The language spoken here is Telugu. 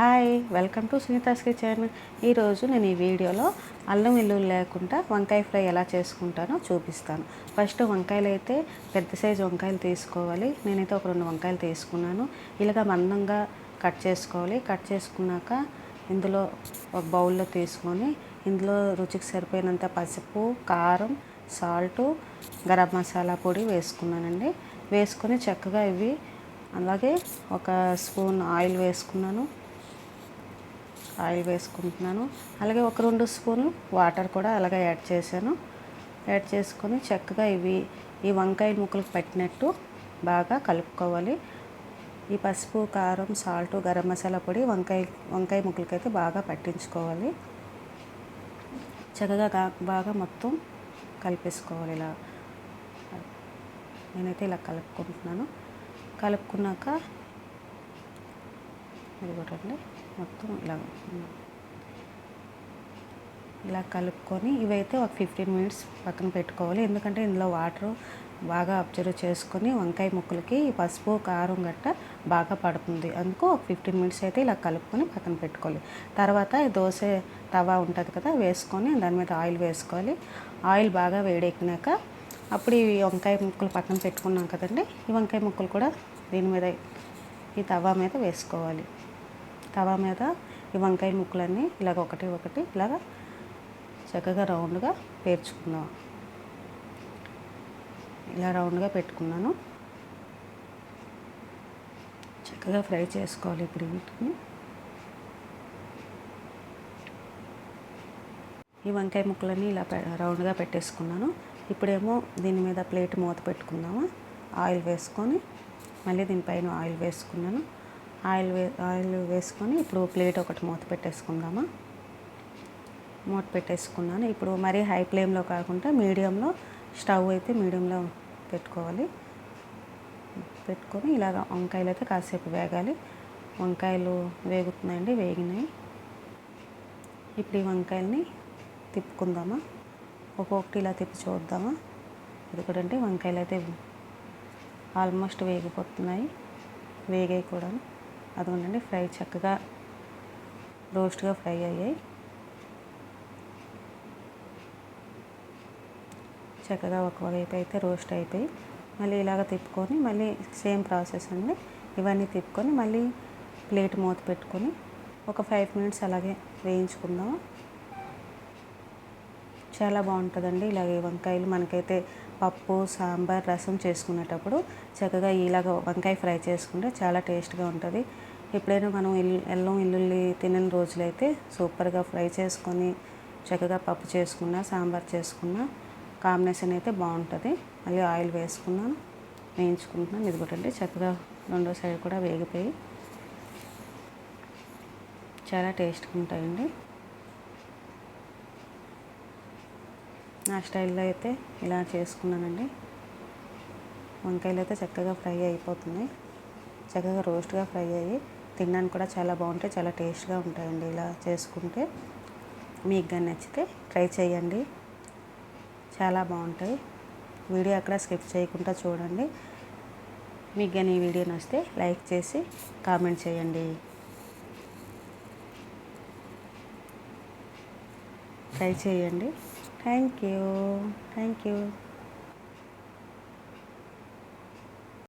Hi welcome to Sunitha's kitchen ఈరోజు నేను ఈ వీడియోలో అల్లం వెల్లుల్లి లేకుండా వంకాయ ఫ్రై ఎలా చేసుకుంటానో చూపిస్తాను. ఫస్ట్ వంకాయలు అయితే పెద్ద సైజు వంకాయలు తీసుకోవాలి. నేనైతే ఒక రెండు వంకాయలు తీసుకున్నాను. ఇలాగ మందంగా కట్ చేసుకోవాలి. కట్ చేసుకున్నాక ఇందులో ఒక బౌల్లో తీసుకొని ఇందులో రుచికి సరిపోయినంత పసుపు కారం సాల్టు గరం మసాలా పొడి వేసుకున్నానండి. వేసుకొని చక్కగా ఇవి అలాగే ఒక స్పూన్ ఆయిల్ వేసుకున్నాను. ఆయిల్ వేసుకుంటున్నాను. అలాగే ఒక రెండు స్పూన్లు వాటర్ కూడా అలాగే యాడ్ చేశాను. యాడ్ చేసుకొని చక్కగా ఇవి ఈ వంకాయ ముక్కలకు పెట్టినట్టు బాగా కలుపుకోవాలి. ఈ పసుపు కారం సాల్ట్ గరం మసాలా పొడి వంకాయ వంకాయ ముక్కలకైతే బాగా పట్టించుకోవాలి. చక్కగా బాగా మొత్తం కలిపేసుకోవాలి ఇలా. నేనైతే ఇలా కలుపుకుంటున్నాను. కలుపుకున్నాక ఇది కొట్టండి మొత్తం ఇలా ఇలా కలుపుకొని ఇవైతే ఒక ఫిఫ్టీన్ మినిట్స్ పక్కన పెట్టుకోవాలి. ఎందుకంటే ఇందులో వాటర్ బాగా అబ్జర్వ్ చేసుకొని వంకాయ ముక్కలకి పసుపు కారం గట్ట బాగా పడుతుంది. అందుకు ఒక ఫిఫ్టీన్ మినిట్స్ అయితే ఇలా కలుపుకొని పక్కన పెట్టుకోవాలి. తర్వాత దోశ తవా ఉంటుంది కదా వేసుకొని దాని మీద ఆయిల్ వేసుకోవాలి. ఆయిల్ బాగా వేడెక్కినాక అప్పుడు ఈ వంకాయ ముక్కలు పక్కన పెట్టుకున్నాం కదండి. ఈ వంకాయ ముక్కలు కూడా దీని మీద ఈ తవా మీద వేసుకోవాలి. తవా మీద ఈ వంకాయ ముక్కలన్నీ ఇలాగ ఒకటి ఒకటి ఇలాగ చక్కగా రౌండ్గా పేర్చుకుందాం. ఇలా రౌండ్గా పెట్టుకున్నాను. చక్కగా ఫ్రై చేసుకోవాలి ఇప్పుడు వీటిని. ఈ వంకాయ ముక్కలన్నీ ఇలా పె- రౌండ్గా పెట్టేసుకున్నాను. ఇప్పుడేమో దీని మీద ప్లేట్ మూత పెట్టుకుందాము. ఆయిల్ వేసుకొని మళ్ళీ దీనిపైన ఆయిల్ వేసుకున్నాను. ఆయిల్ వే ఆయిల్ వేసుకొని ఇప్పుడు ప్లేట్ ఒకటి మూత పెట్టేసుకుందామా? మూత పెట్టేసుకున్నాను. ఇప్పుడు మరీ హై ఫ్లేమ్లో కాకుండా మీడియంలో స్టవ్ అయితే మీడియంలో పెట్టుకోవాలి. పెట్టుకొని ఇలాగ వంకాయలు అయితే కాసేపు వేగాలి. వంకాయలు వేగుతున్నాయండి వేగినాయి. ఇప్పుడు ఈ వంకాయల్ని తిప్పుకుందామా? ఒక్కొక్కటి ఇలా తిప్పి చూద్దామా? ఇది కూడా అంటే వంకాయలు అయితే ఆల్మోస్ట్ వేగిపోతున్నాయి వేగాయి కూడా అదిగోండి ఫ్రై చక్కగా రోస్ట్గా ఫ్రై అయ్యాయి. చక్కగా ఒకవైపు అయితే రోస్ట్ అయిపోయి మళ్ళీ ఇలాగ తిప్పుకొని మళ్ళీ సేమ్ ప్రాసెస్ అండి. ఇవన్నీ తిప్పుకొని మళ్ళీ ప్లేట్ మూత పెట్టుకొని ఒక ఫైవ్ మినిట్స్ అలాగే వేయించుకుందాం. చాలా బాగుంటుందండి ఇలాగే వంకాయలు. మనకైతే పప్పు సాంబార్ రసం చేసుకునేటప్పుడు చక్కగా ఇలాగ వంకాయ ఫ్రై చేసుకుంటే చాలా టేస్ట్గా ఉంటుంది. ఎప్పుడైనా మనం ఇల్లు ఎల్లం ఇల్లుల్లి తినని రోజులైతే సూపర్గా ఫ్రై చేసుకొని చక్కగా పప్పు చేసుకున్నా సాంబార్ చేసుకున్నా కాంబినేషన్ అయితే బాగుంటుంది. మళ్ళీ ఆయిల్ వేసుకున్నాను వేయించుకుంటున్నాను ఇది కూడా చక్కగా రెండో సైడ్ కూడా వేగిపోయి చాలా టేస్ట్గా ఉంటాయండి. నా స్టైల్లో అయితే ఇలా చేసుకున్నానండి. వంకాయలు అయితే చక్కగా ఫ్రై అయిపోతున్నాయి చక్కగా రోస్ట్గా ఫ్రై అయ్యి తినడానికి కూడా చాలా బాగుంటాయి చాలా టేస్ట్గా ఉంటాయండి ఇలా చేసుకుంటే. మీకు కానీ నచ్చితే ట్రై చేయండి. చాలా బాగుంటాయి. వీడియో అక్కడ స్కిప్ చేయకుండా చూడండి. మీకు కానీ ఈ వీడియో నచ్చితే లైక్ చేసి కామెంట్ చేయండి. ట్రై చేయండి. thank you. Thank you.